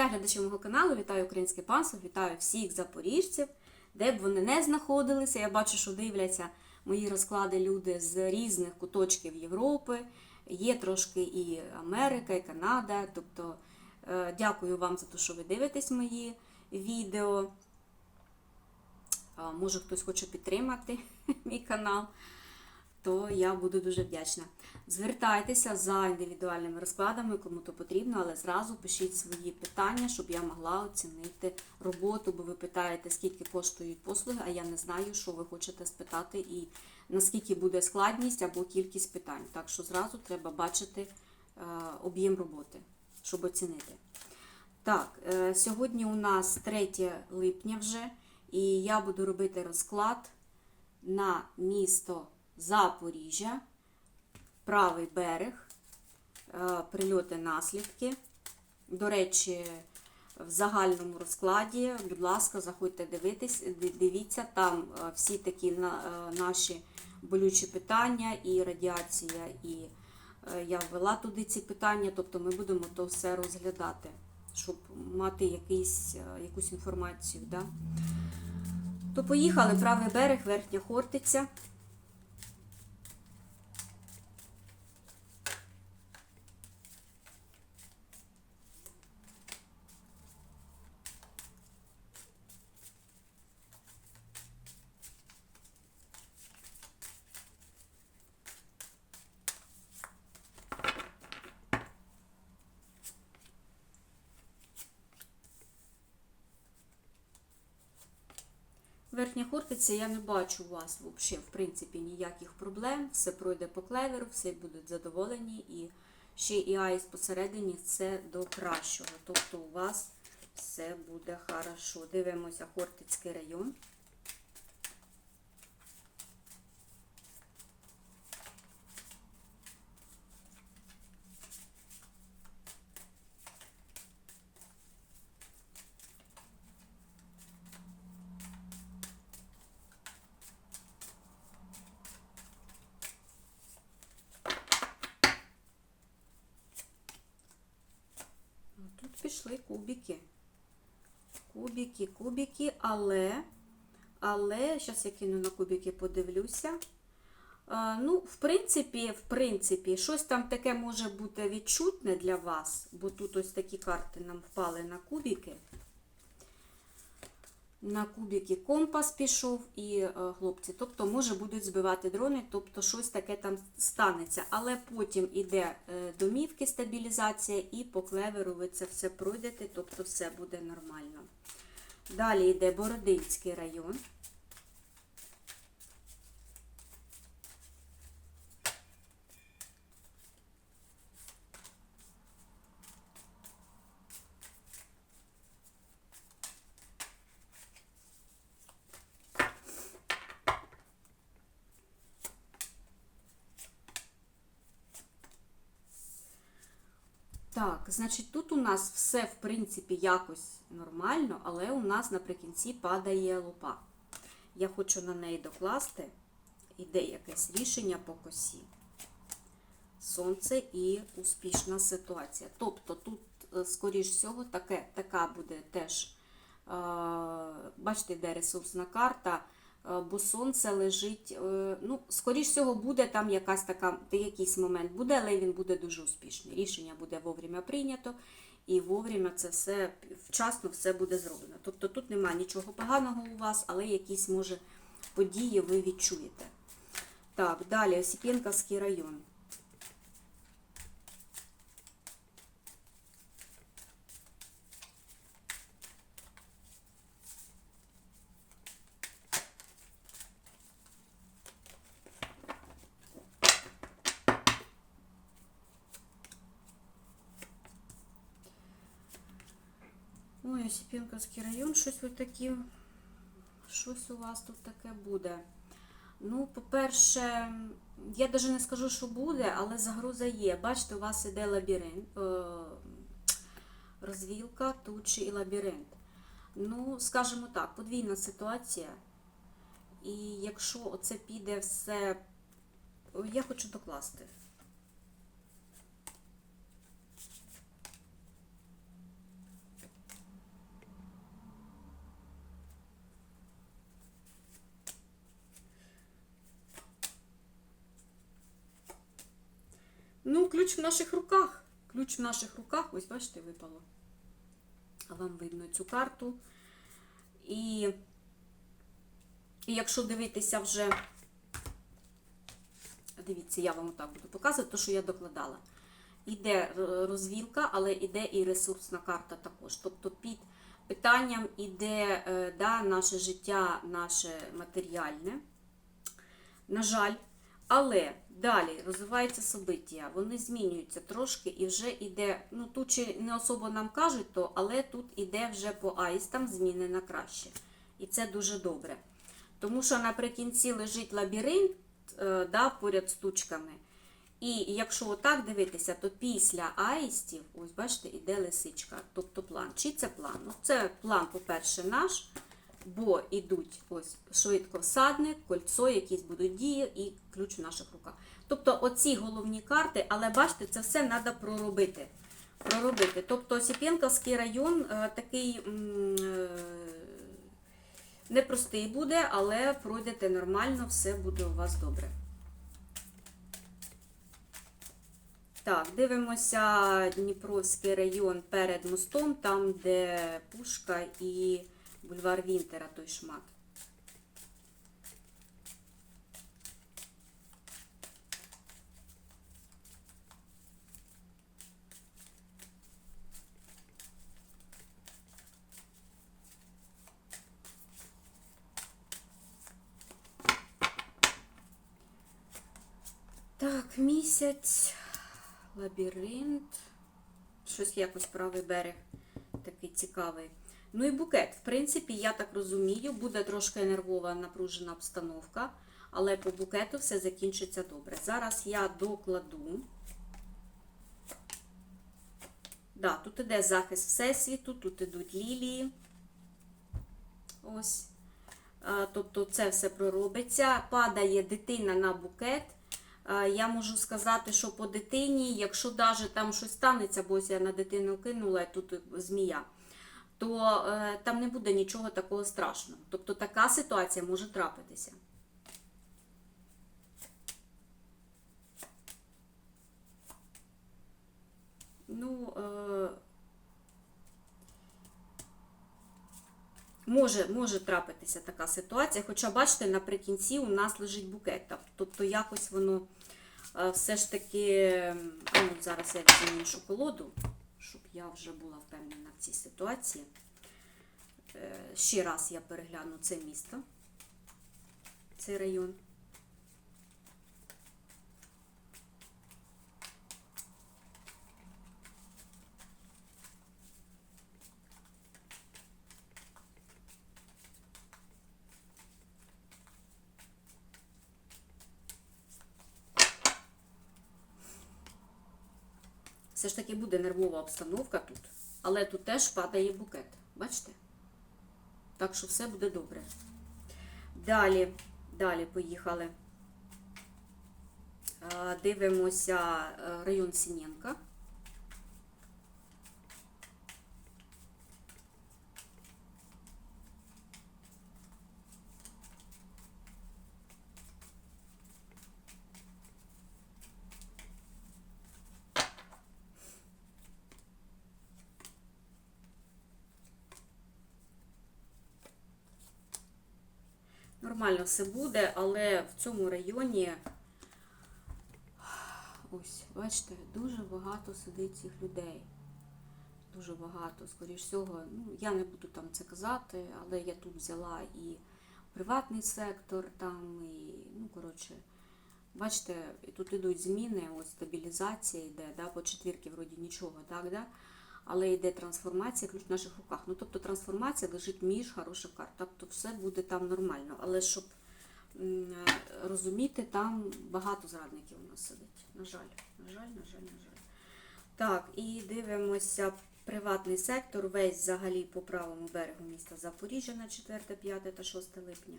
Вітаю глядачів мого каналу, вітаю українське панство, вітаю всіх запоріжців, де б вони не знаходилися. Я бачу, що дивляться мої розклади люди з різних куточків Європи. Є трошки і Америка, і Канада. Тобто е, дякую вам за те, що ви дивитесь мої відео. Може хтось хоче підтримати мій канал, то я буду дуже вдячна. Звертайтеся за індивідуальними розкладами, кому то потрібно, але зразу пишіть свої питання, щоб я могла оцінити роботу, бо ви питаєте, скільки коштують послуги, а я не знаю, що ви хочете спитати і наскільки буде складність або кількість питань. Так що зразу треба бачити е, об'єм роботи, щоб оцінити. Так, е, сьогодні у нас 3 липня вже, і я буду робити розклад на місто Запоріжжя, правий берег, е, прильоти наслідки. До речі, в загальному розкладі, будь ласка, заходьте дивитись, дивіться, там е, всі такі е, наші болючі питання, і радіація, і я ввела туди ці питання, тобто ми будемо то все розглядати, щоб мати якийсь, якусь інформацію. Да? То поїхали, правий берег, верхня Хортиця. Верхня Хортиця, я не бачу у вас взагалі, в принципі, ніяких проблем. Все пройде по клеверу, всі будуть задоволені. І ще і айс посередині це до кращого. Тобто у вас все буде хорошо. Дивимося Хортицький район. Ну, Тут пішли кубики. Кубики, кубики, але, але, зараз я кину на кубики, подивлюся. Ну, в принципі, в принципі, щось там таке може бути відчутне для вас, бо тут ось такі карти нам впали на кубики. На кубики компас пішов і е, хлопці. Тобто, може будуть збивати дрони, тобто щось таке там станеться. Але потім іде е, домівки, стабілізація, і по клеверу ви це все пройдете, тобто все буде нормально. Далі йде Бородинський район. Так, значить, тут у нас все, в принципі, якось нормально, але у нас наприкінці падає лупа. Я хочу на неї докласти, іде якесь рішення по косі. Сонце і успішна ситуація. Тобто тут, е, скоріш всього, таке, така буде теж, е, бачите, йде ресурсна карта, бо сонце лежить, е, ну, скоріш всього, буде там якась така, якийсь момент буде, але він буде дуже успішний. Рішення буде вовремя прийнято, і вовремя це все вчасно все буде зроблено. Тобто тут немає нічого поганого у вас, але якісь, може, події ви відчуєте. Так, далі Осіп'єнківський район. Ой, Осіп'янківський район, щось ви такі, щось у вас тут таке буде. Ну, по-перше, я навіть не скажу, що буде, але загроза є. Бачите, у вас іде лабіринт, е, розвілка, тучі і лабіринт. Ну, скажімо так, подвійна ситуація. І якщо оце піде все, я хочу докласти. Ну, ключ в наших руках. Ключ в наших руках, ось бачите, випало. А вам видно цю карту. І, і якщо дивитися вже, дивіться, я вам отак буду показувати, то, що я докладала. Іде е, розвілка, але іде і ресурсна карта також. Тобто під питанням іде е, да, наше життя, наше матеріальне. На жаль, але далі розвиваються собиття, вони змінюються трошки і вже йде, ну тут чи не особо нам кажуть, то, але тут іде вже по аїстам зміни на краще. І це дуже добре. Тому що наприкінці лежить лабіринт е, да, поряд з тучками. І якщо отак дивитися, то після аїстів, ось бачите, іде лисичка, тобто план. Чи це план? Ну, це план, по-перше, наш, бо йдуть ось швидко всадник, кольцо, якісь будуть дії і ключ в наших руках. Тобто оці головні карти, але бачите, це все треба проробити. проробити. Тобто Осіп'янковський район е, такий е, непростий буде, але пройдете нормально, все буде у вас добре. Так, дивимося Дніпровський район перед мостом, там, де Пушка і бульвар Вінтера, той шмат. Так, місяць, лабіринт. Щось якось правий берег такий цікавий. Ну і букет. В принципі, я так розумію, буде трошки нервова напружена обстановка, але по букету все закінчиться добре. Зараз я докладу. Да, тут іде захист Всесвіту, тут ідуть лілії. Ось. Тобто це все проробиться. Падає дитина на букет. Я можу сказати, що по дитині, якщо навіть там щось станеться, бо я на дитину кинула, тут змія, то е, там не буде нічого такого страшного. Тобто така ситуація може трапитися. Ну, е, може, може трапитися така ситуація, хоча, бачите, наприкінці у нас лежить букет. Тобто якось воно е, все ж таки. Ну, зараз я візьму колоду, я вже була впевнена в цій ситуації. Е, Ще раз я перегляну це місто, цей район. Все ж таки буде нервова обстановка тут, але тут теж падає букет. Бачите? Так що все буде добре. Далі, далі поїхали. Дивимося е, район Сінєнка. Нормально все буде, але в цьому районі, ось, бачите, дуже багато сидить цих людей. Дуже багато, скоріш всього, ну, я не буду там це казати, але я тут взяла і приватний сектор, там, і, ну, коротше, бачите, тут йдуть зміни, ось стабілізація йде, да, по четвірки вроді нічого, так, да? Але йде трансформація, ключ в наших руках. Ну, тобто трансформація лежить між хороших карт. Тобто все буде там нормально. Але щоб розуміти, там багато зрадників у нас сидить. На жаль, на жаль, на жаль, на жаль. Так, і дивимося приватний сектор, весь взагалі по правому берегу міста Запоріжжя на 4, 5 та 6 липня.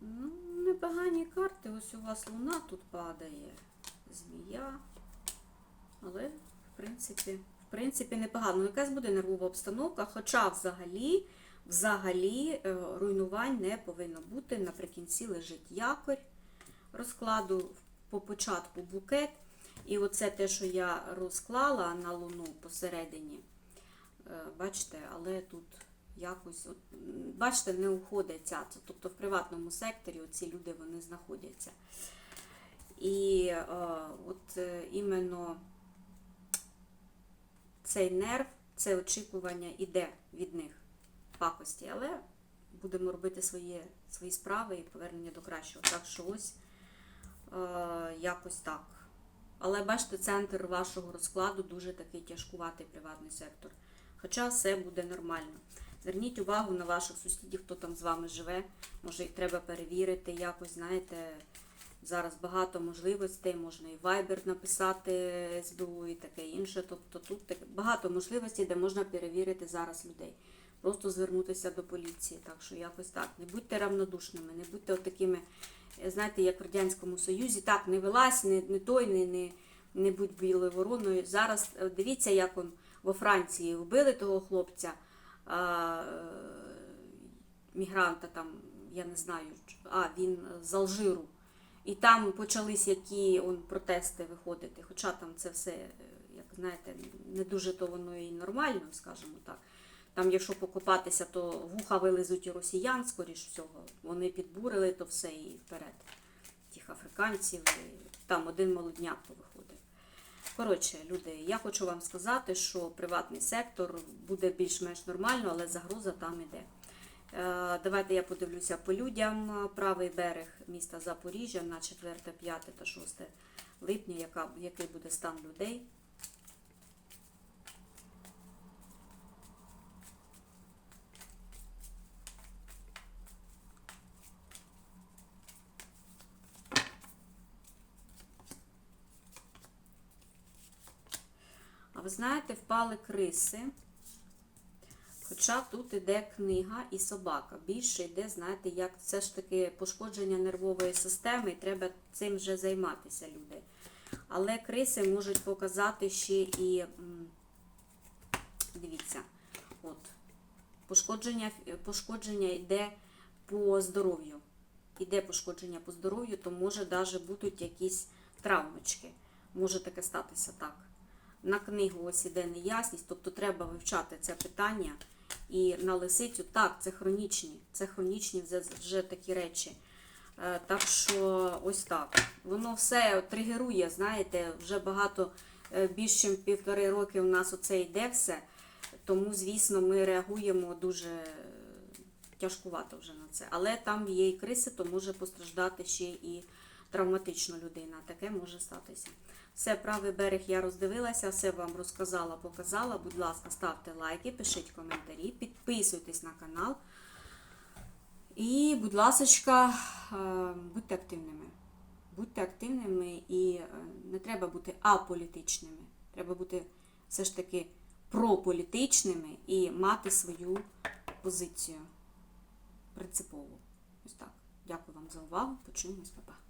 Ну, непогані карти. Ось у вас луна тут падає, змія. Але, в принципі, в принципі, непогано. Ну, Якась буде нервова обстановка, хоча взагалі, взагалі е, руйнувань не повинно бути. Наприкінці лежить якорь розкладу, по початку букет. І оце те, що я розклала на луну посередині, е, бачите, але тут якось, от, бачите, не уходить. Тобто в приватному секторі ці люди вони знаходяться. І е, от е, іменно цей нерв, це очікування іде від них пакості, але будемо робити свої, свої справи і повернення до кращого. Так що ось е, якось так. Але бачите, центр вашого розкладу дуже такий тяжкуватий приватний сектор. Хоча все буде нормально. Зверніть увагу на ваших сусідів, хто там з вами живе. Може, їх треба перевірити, якось, знаєте, зараз багато можливостей, можна і Viber написати СБУ і таке інше. Тобто тут так- багато можливостей, де можна перевірити зараз людей. Просто звернутися до поліції. Так що якось так. Не будьте равнодушними, не будьте такими, знаєте, як в Радянському Союзі, так, не вилазь, не, не той, не, не, не будь білою вороною. Зараз е, дивіться, як он во Франції вбили того хлопця, мігранта там, я не знаю, а він з Алжиру. І там почались які он, протести виходити. Хоча там це все, е, як знаєте, не дуже то воно і нормально, скажімо так. Там, якщо покопатися, то вуха вилизуть і росіян, скоріш всього. Вони підбурили то все і вперед. Тих африканців, і там один молодняк повиходив. Коротше, люди, я хочу вам сказати, що приватний сектор буде більш-менш нормально, але загроза там іде. Е, Давайте я подивлюся по людям. Правий берег міста Запоріжжя на 4, 5 та 6 липня, яка, який буде стан людей. Знаєте, впали криси. Хоча тут іде книга і собака. Більше йде, знаєте, як це ж таки пошкодження нервової системи, і треба цим вже займатися люди. Але криси можуть показати ще і, дивіться, от, пошкодження, пошкодження йде по здоров'ю. Іде пошкодження по здоров'ю, то може навіть будуть якісь травмочки. Може таке статися так. На книгу ось іде неясність, тобто треба вивчати це питання. І на лисицю, так, це хронічні, це хронічні вже, такі речі. Е, Так що ось так. Воно все тригерує, знаєте, вже багато, е, більш ніж півтори роки у нас оце йде все. Тому, звісно, ми реагуємо дуже тяжкувато вже на це. Але там є і криси, то може постраждати ще і травматично людина. Таке може статися. Все, правий берег я роздивилася, все вам розказала, показала. Будь ласка, ставте лайки, пишіть коментарі, підписуйтесь на канал. І, будь ласка, будьте активними. Будьте активними і е, не треба бути аполітичними. Треба бути все ж таки прополітичними і мати свою позицію принципову. Ось так. Дякую вам за увагу. Почуємось, Па-па.